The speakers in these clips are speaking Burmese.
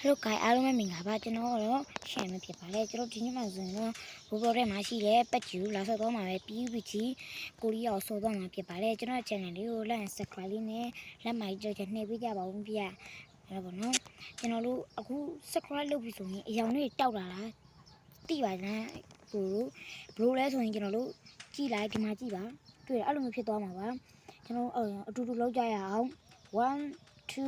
ဟယ်လို guys အားလုံးပဲမင်္ဂလာပါကျွန်တော်ကတော့ရှန်မဖြစ်ပါလေကျွန်တော်ဒီနေ့မှဆိုရင်တော့ဘူဘော်ထဲမှာရှိတဲ့ပတ်ကျူလာဆော့တော့မှာပဲ PUBG ကိုရီးယားကိုဆော့တော့မှာဖြစ်ပါလေကျွန်တော် channel လေးကို like and subscribe လေးနဲ့လက်မိုက်ကြောက်နှိပ်ပေးကြပါဦးဗျာအဲ့ဒါပေါ့နော်ကျွန်တော်တို့အခု subscribe လုပ်ပြီဆိုရင်အရောင်တွေတောက်လာတာတိပါလားကိုတို့ဘလို့လဲဆိုရင်ကျွန်တော်တို့ကြည့်လိုက်ဒီမှာကြည့်ပါတွေ့တယ်အဲ့လိုမျိုးဖြစ်သွားမှာပါကျွန်တော်အတူတူလောက်ကြရအောင်1 2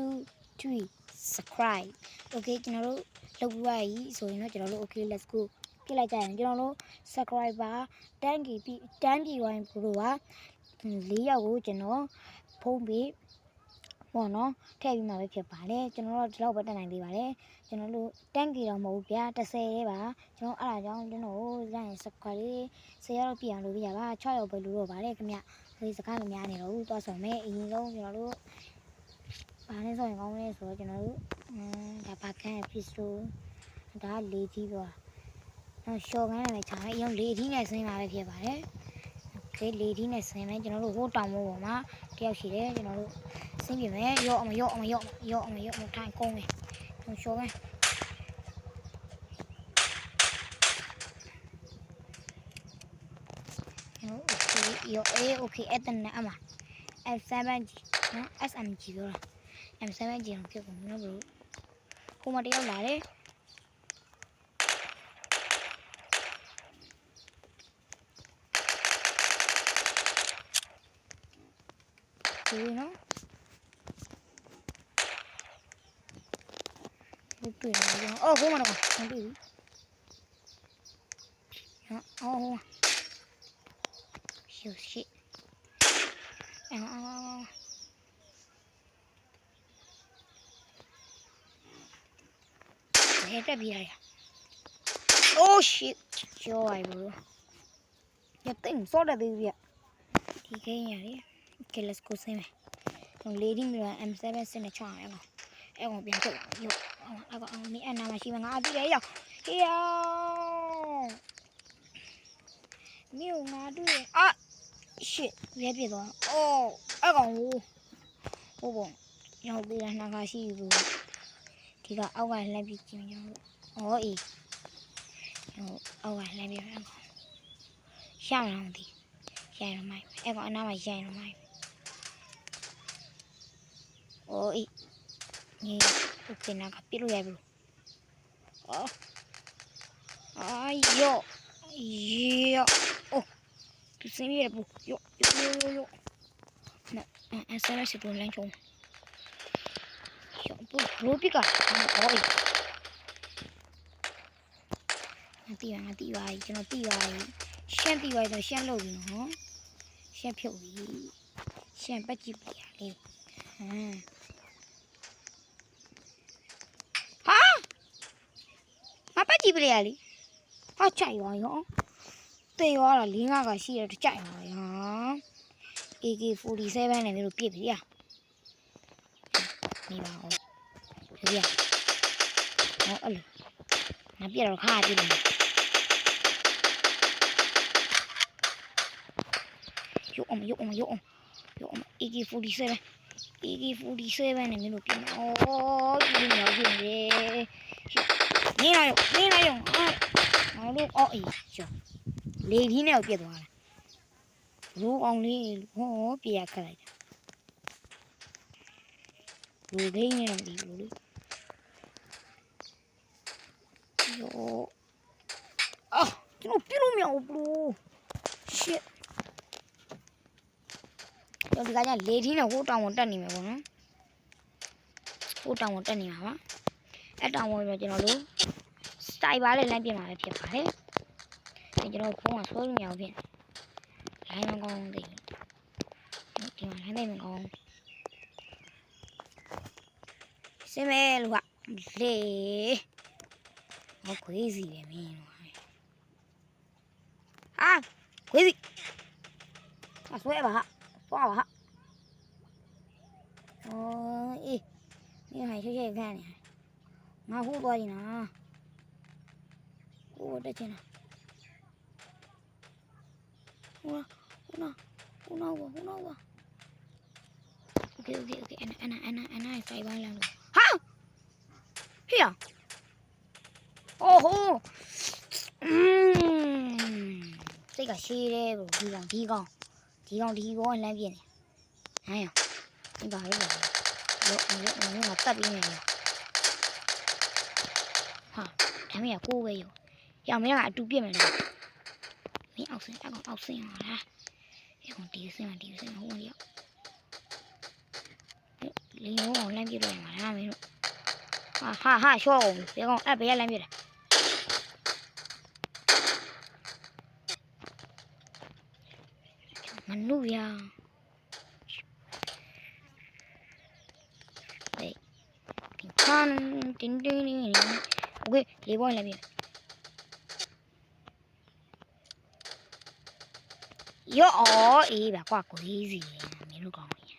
3 subscribe okay ကျွန်တော်တို့လုပ်ပြီးပါပြီဆိုရင်တော့ကျွန်တော်တို့ okay let's go ပြစ်လိုက်ကြရင်ကျွန်တော်တို့ subscriber တန်းကြီးပြီးတန်းပြည်ဝိုင်းဘလို့ပါ၄ယောက်ကိုကျွန်တော်ဖုံးပြီးပေါ့နော်ထည့်ပြီးမှပဲဖြစ်ပါတယ်ကျွန်တော်တို့ဒီလောက်ပဲတက်နိုင်သေးပါတယ်ကျွန်တော်တို့တန်းကြီးတော့မဟုတ်ဘူးဗျာ30ရဲပါကျွန်တော်အဲ့ဒါကြောင့်ကျွန်တော်တို့ရရင် subscribe လေး10ရောက်ပြအောင်လုပ်ပြရပါ6ရောက်ပဲလို့တော့ပါတယ်ခင်ဗျဒီစကားမများနေတော့ဘူးသွားဆောင်မယ်အရင်ဆုံးကျွန်တော်တို့ ဘာနဲ့ဆိုရင်ကောင်းလဲဆိုတော့ကျွန်တော်တို့ อืมဒါဘာကန်ဖြစ်ဆိုဒါလေကြီးသွားတော့ရှော့ကန်းလည်းခြားအရင်လေကြီးနဲ့ဆင်းလာပဲဖြစ်ပါတယ်โอเคလေကြီးနဲ့ဆင်းမယ်ကျွန်တော်တို့ဟိုတောင်မိုးပေါ်မှာတယောက်ရှိတယ်ကျွန်တော်တို့ဆင်းပြမယ်ရော့အောင်ရော့အောင်ရော့ရော့အောင်ရော့အောင်ထိုင်ကုန်းမယ်ကျွန်တော်ရှော့ကန်းကျွန်တော်โอเคရော့အေးโอเคအဲ့တန်နဲ့အမ F7G နော် SMG ပြောတာ M7G အောင်ဖြစ်ကုန်နော်ဘလို့ဟိုမှာတယောက်လာတယ်ဒီနော်ဒီ တွေ့နေရောအော်ဟိုမှာတော့မတွေ့ဘူးဟာအော်ဟိုရှူရှစ်အော်အော်ဘယ်တက်ပြေးရလဲ Oh shit ကျော်ရဘူးရတဲ့စောတဲ့သေးပြဒီကိန်းရတယ် Okay let's go ဆင်းမယ်ဟို lady mirror M7 စနေချောင်းအဲ့ကောင်အဲ့ကောင်ပြန်ထုတ်ရောအဲ့ကောင်မင်းအနာမရှိမငါအပြည့်ရရောက်ဟေးယောမြို့ငါတွေ့အာ shit ရဲပြသွား Oh အဲ့ကောင်ဟိုဟိုပေါ့ရောက်ပြီးတာနှာခါရှိဘူး ဒီကအောက်ကလှမ်းပြီးကြည့်ရအောင်။အော်အေး။ဟိုအောက်ကလှမ်းပြီးရအောင်။ရှောင်းအောင်ဒီ။ရိုင်တော့မိုက်။အဲ့ကောင်အနားမှာရိုင်တော့မိုက်။အော်အေး။ညီသူကျင်နာကပြလို့ရပြီ။အော်။အာယော။ယော။အော်။သူစင်းရဘူး။ယော။ယောယောယော။နော်။အဲ့ဆရာရှိပုံလမ်းချုံ။ Yo, bro, pica. Ôi. ငါတီးပါငါတီးပါကျွန်တော်တီးပါရှမ်းတီးပါဆိုရှမ်းလုပ်ပြီနော်ရှမ်းဖြုတ်ပြီရှမ်းပတ်ကြည့်ပြရလေဟမ်ဟာငါပတ်ကြည့်ပြရလေဟာကြိုက်ပါရောတေရောတာ၄၅ကရှိတယ်ကြိုက်ပါရော AK47 နဲ့မျိုးပြစ်ပြီရနေပါဦး ပြရဟောအဲ့လိုငါပြတော့ခါကြည့်လို့ရုပ်အောင်ရုပ်အောင်ရုပ်အောင်ရုပ်အောင် AK47 AK47 နဲ့မျိုးပြစ်နေအော်ဒီလိုမျိုးပြစ်နေနေလာရုပ်နေလာရုပ်အာငါတို့အော်အေးကျော်လေဒီနဲ့ပြစ်သွားတယ်လူအောင်လေးဟောပြရခက်လိုက်တာလူဒိန်းနဲ့မဒီဘူးလေ 요. 아, 뒤로 뛰어오면 오브 로. 쉣. 여기가 그냥 레디는 호당 원단이면 거 는. 호당 원단이 야, 봐. 일단 오면 저로 사이바를 램비만 해 봐 해. 이제로 공화 소리냐 오 빈. 라이는 건 데. 이만 해내는 건. 쌤의 루가 레. မခွေးစီတယ်မင်းဟာခွေးစီအဆွဲပါဟာဆွာပါဟာအိုးအေးမင်းဟာရွှေရွှေခံနေငါဟိုးသွားနေတာဟိုးတက်ချင်တာဟိုးနော်ဟိုးနော်ဟိုးနော်ဟိုးနော် Okay, okay, okay. Anna, Anna, Anna, Anna, if I want to. How? Here. โอ้โหอืมစိတ်ကရှည်တယ်ဗောဒီကောင်ဒီကောင်ဒီကောင်ဒီကောင်လမ်းပြင်းနေဟမ်ဒီပါလေလောလောလောငါတက်ပြီးနေတယ်ဟာဒါမင်းကကိုယ်ပဲရောရမင်းကအတူပြစ်မယ်လို့မင်းအောက်ဆင်းအကောင်အောက်ဆင်းဟာလားအကောင်ဒီဆင်းဒီဆင်းဟိုရောက်လင်းလုံးအောင်လမ်းပြလို့ရမှာလားမင်းတို့ဟာဟာဟာရှော့အောင်ဒီကောင်အဲ့ဘယ်ကလမ်းပြလဲ ပေါ်လမ်းပြရောအော်အေးပါကွာကိုကြီးစီမင်းတို့ကောင်းနေ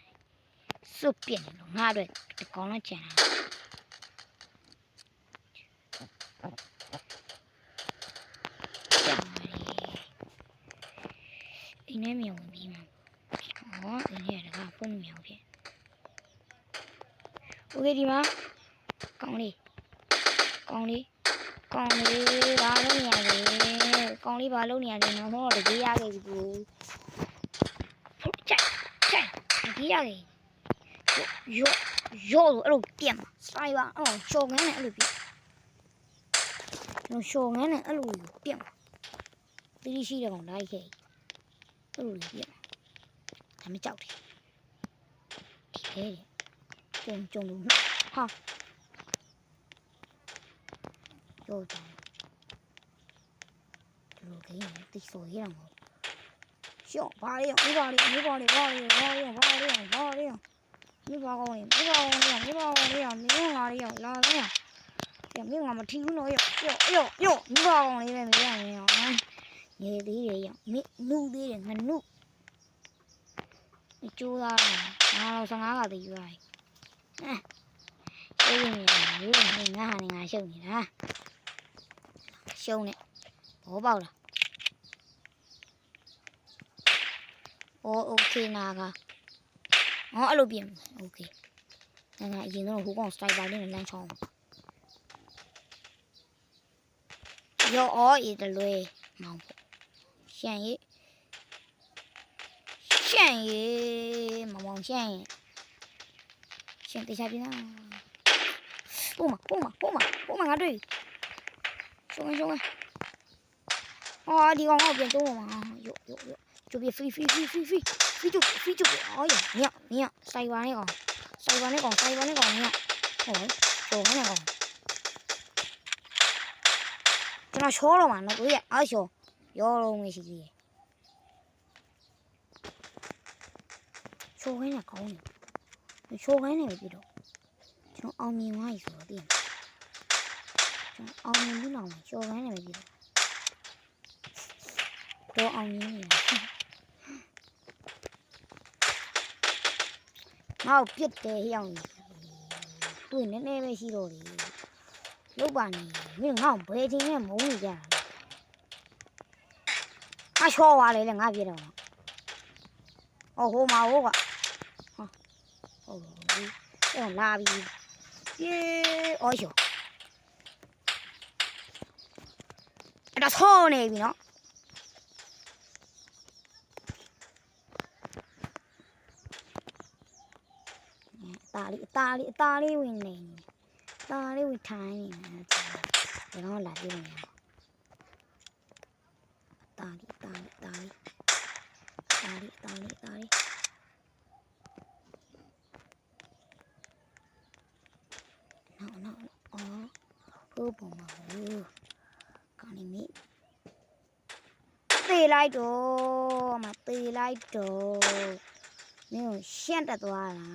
စွတ်ပြက်နေလို့ငါအတွက်ဒီကောင်းတော့ကြံတာ ကြောင်ပါလေအိမ်ထဲမြေဝင်ပြီးမှာဟောအိမ်ထဲကတကားဖုန်းမြောင်ဖြစ် โอเคဒီမှာကောင်းလေးကောင်းလေးကောင်းလေးဘာလုပ်နေရလဲကောင်းလေးဘာလုပ်နေရလဲနော်ဟောတကြီးရခဲ့ပြီကိုချက်ချက်တကြီးရခဲ့ရောရောအဲ့လိုပြက်မှာစိုက်ပါအဲ့လိုရှော်ငန်းနဲ့အဲ့လိုပြက်ရှော်ငန်းနဲ့အဲ့လိုပြက်မှာ တီးရှိတဲ့ကောင်လိုက်ခဲ့အဲ့လိုလေးပြဒါမကြောက်တယ်ဒီလေ ကြုံကြုံလို့ဟာရောတော့ဒီလိုကိန်းနဲ့တိဆိုရအောင်ရှော့ဘာလေးအောင်ဘာလေးဘာလေးဘာလေးဘာလေးဘာလေးဘာလေးမိဘကောင်းလေးမိဘကောင်းလေးမိဘကောင်းလေးမင်းလာလေးလာလေးရမင်းငါမထီဘူးနော်ရောရောရောမိဘကောင်းလေးပဲမရမင်းအောင်ငယ်သေးတယ်ရောမိနုသေးတယ်ငနုကျိုးသားတယ်ငါတော့15ကတည်းကယူရတယ်ဟဲ့ ရှုပ်နေတယ်ငါဟာနေငါရှုပ်နေတာရှုံးနေဘောပေါက်လားအော်โอเคနာကဟောအဲ့လိုပြင်โอเคငါအရင်တော့ဟိုကောင်စတိုက်ပါလေးနဲ့လမ်းချောင်းရောအော်ဤတလွဲမောင် ရှန့်ရေးရှန့်ရေးမောင်မောင်ရှန့်ရေး ရှန့်တရားပြနာပုံမပုံမပုံမပုံမငါတွေ့ရှုံးရှုံးအော်ဒီကောင်ကပြန်တော့မှာယောယောယောကျပြ free free free free free free ကျ free ကျအော်ရညညစိုက်ပါနဲ့ကောင်စိုက်ပါနဲ့ကောင်စိုက်ပါနဲ့ကောင်ညဟောရှုံးနဲ့ကောင်ကျွန်တော်ချောတော့မှာနော်ကိုရအားချောရောလုံးမရှိသေးတယ်ချိုးခိုင်းတာကောင်း တယ်ချိုးခိုင်းနေပြီတော့ကျွန်တော်အောင်မြင်သွားပြီဆိုတော့သိတယ်ကျွန်တော်အောင်မြင်ပြီတော့ချိုးခိုင်းနေပြီတော့တော့အောင်မြင်နေတယ်ငါ့ကိုပြစ်တယ်ဟျောင်းတွေ့နည်းနည်းပဲရှိတော့လေလောက်ပါနေမင်းငါ့ကိုဘယ်ချိန်နဲ့မုန်းနေကြတာငါချောသွားလေလေငါပြေတော့ဟောဟိုမှာဟိုကဟာ ဟုတ်ပြီအဲ့လာပြီပြေအော်ချောအဲ့ဒါဆောနေပြီနော်ตาလေးตาလေးตาလေးဝင်နေตาလေးဝင်ထိုင်းနေတယ်ဒါတော့လာပြေးနေ တာလီတာလီတာလီတာလီတာလီတာလီနော် သေးလိုက်တော့မသေးလိုက်တော့မင်းကိုရှန့်တက်သွားတာ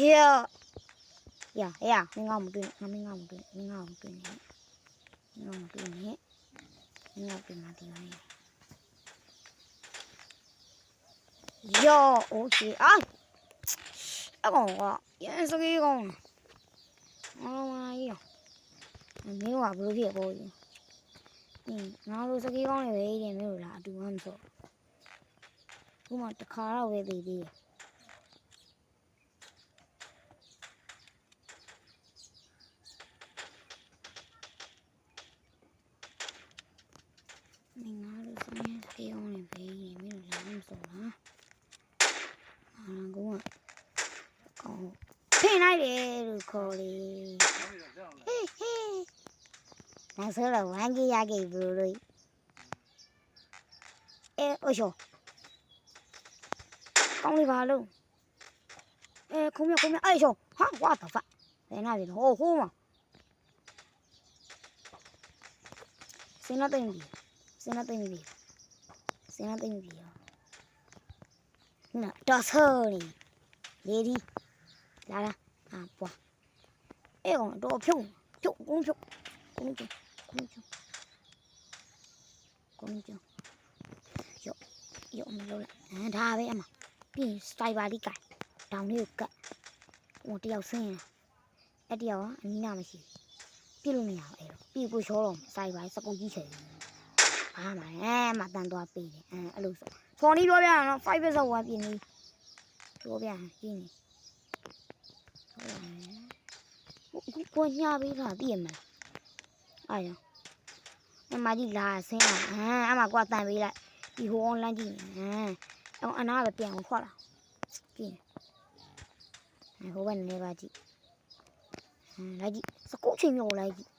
ယော呀呀，မင်းကမတွေ့ငါမင်းကမတွေ့မင်းကမတွေ့နဲ့ ငေါ့တူနေငေါ့ပြန်လာဒီပါလေယောโอเคအာအကောင်ကရန်စကြီးကောင်အော်မကြီးမင်းကဘယ်လိုဖြစ်ပေါ်ကြီး တင်ငါတို့စကေးကောင်းတွေပဲတင်မျိုးလားအတူမှမဆိုခုမှတစ်ခါတော့ဝယ်သေးသေးတယ်မင်းငါတို့စနေစကေးကောင်းတွေပဲတင်မျိုးလားမဆိုလားအာကောင်းကကောင်းဖိလိုက်တယ်လို့ခေါ်လေ နောက်ဆိုတော့ဝမ်းကြီးရခဲ့ဘူးလို့အဲအိုရှိုကောင်းလေးပါလို့အဲခုံးမြခုံးမြအဲ့ရှိုဟာဝါတော့ဖတ်ဘယ်နာပြီဟိုဟိုးမစင်နာသိမ့်ပြီစင်နာသိမ့်ပြီစင်နာသိမ့်ပြီရောနာတော့ဆော နေလေဒီလာလာအာပွားအဲ့ကောင်တော့ဖြုတ်ဖြုတ်ကုန်းဖြုတ်ကုန်းဖြုတ်ကုန်းဖြုတ်ကုန်းဖြုတ်ရော့ရော့မလို့လားဒါပဲအမပြီးရင်စတိုင်ပါလေးကင်တောင်လေးကိုကတ်ဟိုတယောက်ဆင်းရင်အဲ့တယောက်ကအနီးနာမရှိပြစ်လို့မရဘူးအဲ့တော့ပြစ်ဖို့ချောတော့စတိုင်ပါစကုတ်ကြီးချယ်ဘာမှအဲမတန်သွားပေးတယ်အဲအဲ့လိုဆိုဖော်နီးပြောပြရအောင်5 bit 1ပြင်းနေပြောပြရင်ပြင်းနေဟုတ်ကိုညာပေးတာသိရမလားအားရအ မကြီးလာဆင်းလာဟမ်အမကွာတန်ပေးလိုက်ဒီဟို online ကြည့်ဟမ်အောင်အနာပဲပြန်အောင်ခွက်လာကြည့်နေဟိုဘက်နေပါကြည့်ဟမ်လိုက်ကြည့်စကုတ်ချင်းမျိုးလိုက်ကြည့်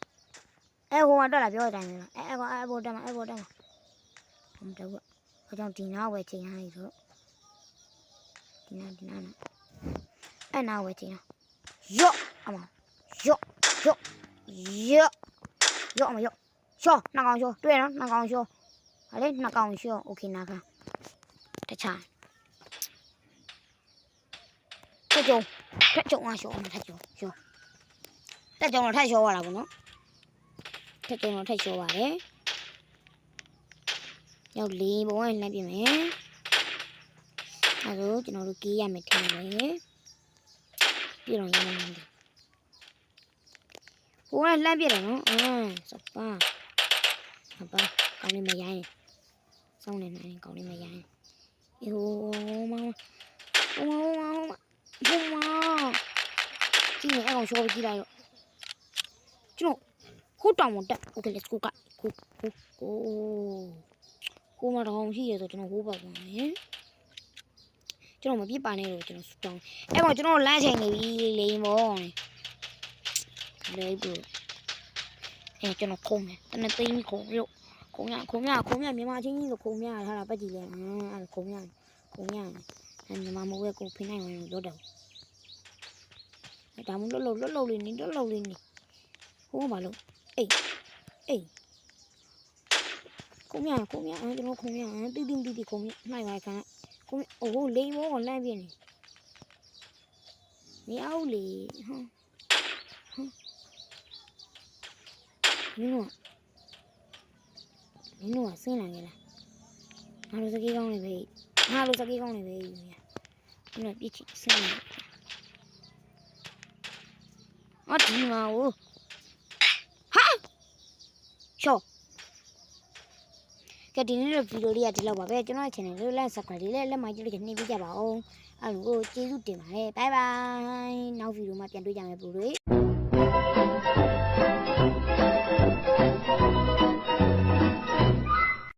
အဲဟိုမှာတက်လာပြောတဲ့အတိုင်းပဲလားအဲအဲကောအဲဘောတက်မှာအဲဘောတက်မှာဟမ်တော့ဘာကြောင့်ဒီနာဝယ်ချိန်ဟိုင်းဆိုဒီနာဒီနာနာအဲနာဝယ်ချိန်ရော့အမရော့ရော့ရော့ရော့အမရော့ ရှော့နှကောင်ရှော့တွေ့နော်နှကောင်ရှော့ဟာလေနှကောင်ရှော့โอเคနာခါတခြားတက်ကြုံတက်ကြုံအားရှော့အမတက်ကြုံရှော့တက်ကြုံတော့ထက်ရှော့ရတာပေါ့နော်တက်ကြုံတော့ထက်ရှော့ပါတယ်ရောက်လေးဘုံကလှမ်းပြမယ်အဲဒါကျွန်တော်တို့ကေးရမယ်ထင်တယ်ပြည်တော်ရမယ်ဟိုကလှမ်းပြတယ်နော်အင်းစပါ စပါကောင်းနေမရိုင်းစောင်းနေနိုင်ကောင်းနေမရိုင်းဟိုမဟိုမဟိုမဟိုမကြည့်နေအောင်ရှော့ကြည့်လိုက်တော့ကျွန်တော်ဟိုတောင်မတက် Okay let's go ကကိုကိုကိုကိုမတော်ရှိရဆိုကျွန်တော်ဟိုးပါပါမယ်ကျွန်တော်မပြစ်ပါနဲ့လို့ကျွန်တော်စတောင်းအဲ့ကောင်ကျွန်တော်လမ်းချိန်နေပြီလိန်မောလေးဘူး အဲကျွန်တော်ခုံးမယ်တနသိန်းခုံလို့ခုံရခုံရခုံရမြန်မာချင်းကြီးဆိုခုံရထားတာပတ်ကြည့်လဲအဲအဲ့ခုံရခုံရအဲမြန်မာမဟုတ်ရဲ့ကိုဖိနိုင်ဝင်လို့တော့အဲဒါမှမဟုတ်လှုပ်လှုပ်လေးနေလှုပ်လှုပ်လေးနေဟိုးမလို့အေးအေးခုံရခုံရအဲကျွန်တော်ခုံရအဲတီးတီးတီးတီးခုံရနိုင်ပါခံခုံအိုးလိန်မောကလမ်းပြနေနေအောင်လေဟမ် မင်းတို့မင်းတို့ကဆင်းလာခဲ့လားငါတို့စကေးကောင်းနေပဲငါတို့စကေးကောင်းနေပဲယူရမင်းတို့ပြစ်ချဆင်းလာအဒီမှာဟိုဟာချောကဲဒီနေ့တော့ဗီဒီယိုလေးကဒီလောက်ပါပဲကျွန်တော်ရဲ့ channel လေး like subscribe လေးလည်းလက်မကြီးလေးနှိပ်ပေးကြပါဦးအဲ့လိုကျေးဇူးတင်ပါတယ် bye bye နောက်ဗီဒီယိုမှာပြန်တွေ့ကြမယ်ပူတွေ